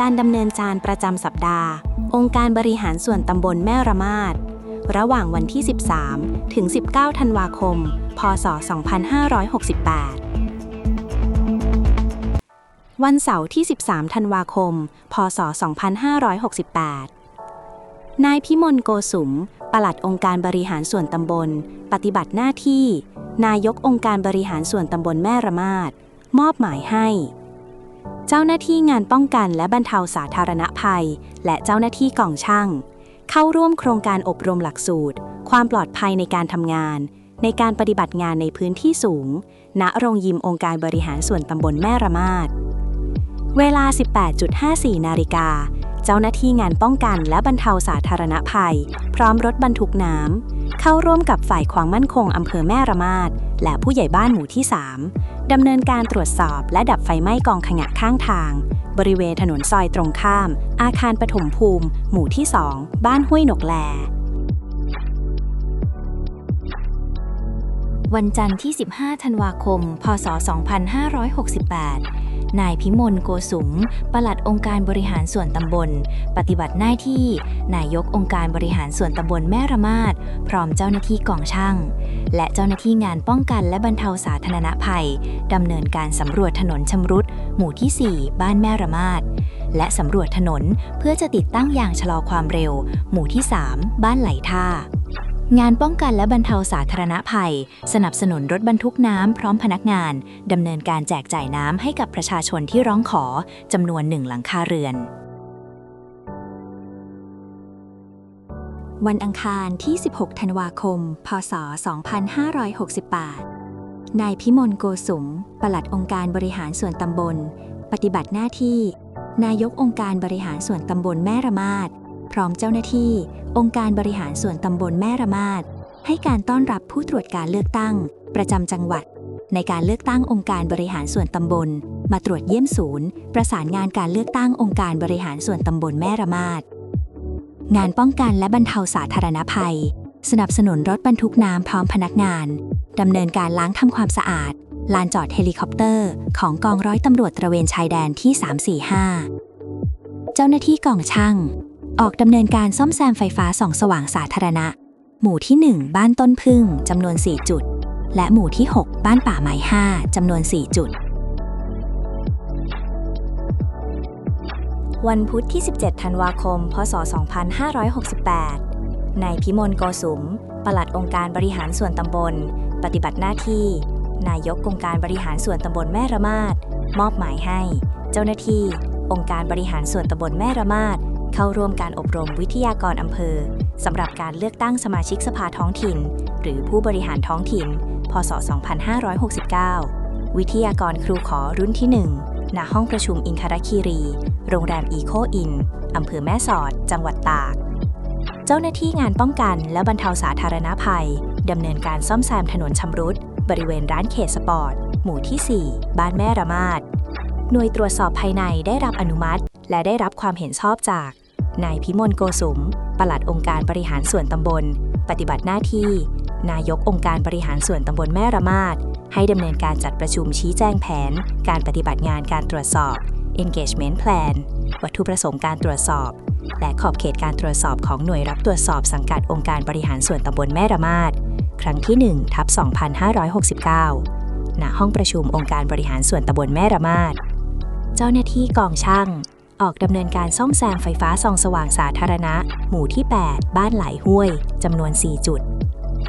การดำเนินการประจำสัปดาห์ องค์การบริหารส่วนตำบลแม่ระมาดระหว่างวันที่ 13 ถึง 19 ธันวาคม พศ 2568 วันเสาร์ที่ 13 ธันวาคม พศ 2568 นายพิมลโกสุม ปลัดองค์การบริหารส่วนตำบล ปฏิบัติหน้าที่ นายกองค์การบริหารส่วนตำบลแม่ระมาด มอบหมายให้ เจ้าหน้าที่งานป้องกันและบรรเทาสาธารณภัย และเจ้าหน้าที่กองช่าง เข้าร่วมโครงการอบรมหลักสูตร ความปลอดภัยในการทำงาน ในการปฏิบัติงานในพื้นที่สูง ณโรงยิมองค์การบริหารส่วนตำบลแม่ระมาดเวลา 18.54 นาฬิกา เจ้าหน้าที่งานป้องกันและบรรเทาสาธารณภัย พร้อมรถบรรทุกน้ำ เข้าร่วมกับฝ่ายความมั่นคงอำเภอแม่ระมาดและผู้ใหญ่บ้านหมู่ที่ 3ดำเนินการตรวจสอบและดับไฟไหม้กองขยะข้างทาง บริเวณถนนซอยตรงข้าม อาคารปฐมภูมิ หมู่ที่ 2 บ้านห้วยหนกแล วันจันทร์ที่ 15 ธันวาคม พศ 2568 นายพิมลโกสุม ปลัดองค์การบริหารส่วนตำบล ปฏิบัติหน้าที่ นายกองค์การบริหารส่วนตำบลแม่ระมาดพร้อมเจ้าหน้าที่กองช่าง และเจ้าหน้าที่งานป้องกันและบรรเทาสาธารณภัยดำเนินการสำรวจถนนชำรุด หมู่ที่ 4 บ้านแม่ระมาดและสำรวจถนนเพื่อจะติดตั้งยางชะลอความเร็ว หมู่ที่ 3 บ้านไหลท่า งานป้องกันและบรรเทาสาธารณภัย สนับสนุนรถบรรทุกน้ำพร้อมพนักงาน ดำเนินการแจกจ่ายน้ำให้กับประชาชนที่ร้องขอจำนวนหนึ่งหลังคาเรือน วันอังคารที่ 16 ธันวาคม พศ 2568 นายพิมลโกสุม ปลัดองค์การบริหารส่วนตำบล ปฏิบัติหน้าที่ นายกองค์การบริหารส่วนตำบลแม่ระมาด พร้อมเจ้าหน้าที่ องค์การบริหารส่วนตำบลแม่ระมาดให้การต้อนรับผู้ตรวจการเลือกตั้ง ประจำจังหวัด ในการเลือกตั้งองค์การบริหารส่วนตำบล มาตรวจเยี่ยมศูนย์ ประสานงานการเลือกตั้งองค์การบริหารส่วนตำบลแม่ระมาดงานป้องกันและบรรเทาสาธารณภัย สนับสนุนรถบรรทุกน้ำพร้อมพนักงานดำเนินการล้างทำความสะอาด ลานจอดเฮลิคอปเตอร์ ของกองร้อยตำรวจตระเวนชายแดนที่ 345 เจ้าหน้าที่กองช่าง ออกดำเนินการซ่อมแซมไฟฟ้าส่องสว่างสาธารณะ หมู่ที่ 1 บ้านต้นพึ่งจำนวน 4 จุด และหมู่ที่ 6 บ้านป่าไม้5จำนวน 4 จุด วันพุธที่ 17 ธันวาคม พศ 2568 นายพิมลโกสุม ปลัดองค์การบริหารส่วนตำบล ปฏิบัติหน้าที่ นายกองค์การบริหารส่วนตำบลแม่ระมาดมอบหมายให้ เจ้าหน้าที่ องค์การบริหารส่วนตำบลแม่ระมาด เข้าร่วมการอบรมวิทยากรอำเภอสำหรับการเลือกตั้งสมาชิกสภาท้องถิ่น หรือผู้บริหารท้องถิ่น พศ 2569 วิทยากรครูขอรุ่นที่ 1 ณ ห้องประชุมอินคาราคีรี โรงแรมอีโคอิน อำเภอแม่สอด จังหวัดตาก เจ้าหน้าที่งานป้องกันและบรรเทาสาธารณภัย ดำเนินการซ่อมแซมถนนชำรุด บริเวณร้านเขตสปอร์ต หมู่ที่ 4 บ้านแม่ระมาดหน่วยตรวจสอบภายในได้รับอนุมัติ และได้รับความเห็นชอบจากนายพิมลโกสุม ปลัดองค์การบริหารส่วนตำบล ปฏิบัติหน้าที่ นายกองค์การบริหารส่วนตำบลแม่ระมาดให้ดำเนินการจัดประชุมชี้แจงแผน การปฏิบัติงานการตรวจสอบ engagement plan วัตถุประสงค์การตรวจสอบ และขอบเขตการตรวจสอบของหน่วยรับตรวจสอบสังกัดองค์การบริหารส่วนตำบลแม่ระมาดครั้งที่1ทับ2569 ณ ห้องประชุมองค์การบริหารส่วนตำบลแม่ระมาด เจ้าหน้าที่กองช่าง ออกดำเนินการซ่อมแซมไฟฟ้าส่องสว่างสาธารณะ หมู่ที่ 8 บ้านไหลห้วย จำนวน 4 จุด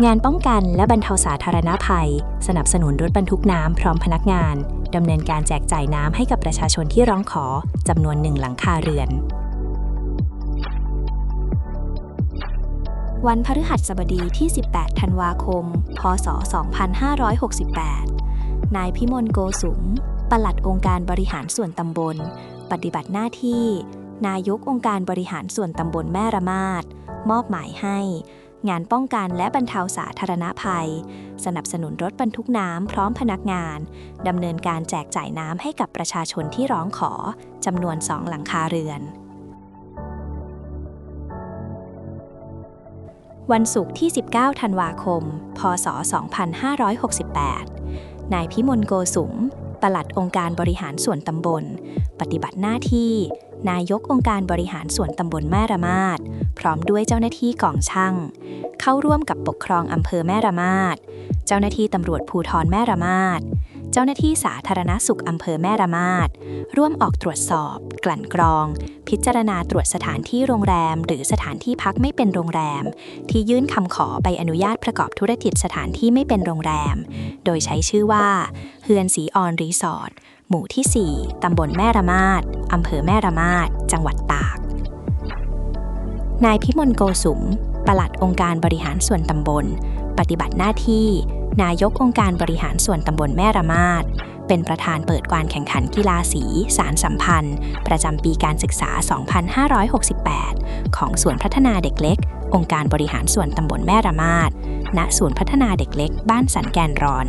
งานป้องกันและบรรเทาสาธารณภัย สนับสนุนรถบรรทุกน้ำพร้อมพนักงาน ดำเนินการแจกจ่ายน้ำให้กับประชาชนที่ร้องขอ จำนวนหนึ่งหลังคาเรือน วันพฤหัสบดีที่ 18 ธันวาคม พศ 2568 นายพิมลโกสุมปลัดองค์การบริหารส่วนตำบล ปฏิบัติหน้าที่ นายกองค์การบริหารส่วนตำบลแม่ระมาดมอบหมายให้ งานป้องกันและบรรเทาสาธารณภัย สนับสนุนรถบรรทุกน้ำพร้อมพนักงานดำเนินการแจกจ่ายน้ำให้กับประชาชนที่ร้องขอจำนวนสองหลังคาเรือนวันศุกร์ที่ 19 ธันวาคม พศ 2568 นายพิมลโกสุม ปลัดองค์การบริหารส่วนตำบล ปฏิบัติหน้าที่ นายกองค์การบริหารส่วนตำบลแม่ระมาด พร้อมด้วยเจ้าหน้าที่กองช่าง เข้าร่วมกับปกครองอำเภอแม่ระมาด เจ้าหน้าที่ตำรวจภูธรแม่ระมาด เจ้าหน้าที่สาธารณสุขอำเภอแม่ระมาดร่วมออกตรวจสอบ กลั่นกรอง พิจารณาตรวจสถานที่โรงแรม หรือสถานที่พักไม่เป็นโรงแรม ที่ยื่นคำขอใบอนุญาตประกอบธุรกิจสถานที่ไม่เป็นโรงแรม โดยใช้ชื่อว่าเฮือนสีออนรีสอร์ทหมู่ที่ 4 ตำบลแม่ระมาดอำเภอแม่ระมาดจังหวัดตาก นายพิมลโกสุมปลัดองค์การบริหารส่วนตำบล ปฏิบัติหน้าที่ นายกองค์การบริหารส่วนตำบลแม่ระมาดเป็นประธานเปิดการแข่งขันกีฬาสีสารสัมพันธ์ ประจำปีการศึกษา 2568 ของส่วนพัฒนาเด็กเล็ก องค์การบริหารส่วนตำบลแม่ระมาดณศูนย์พัฒนาเด็กเล็ก บ้านสันแกนรอน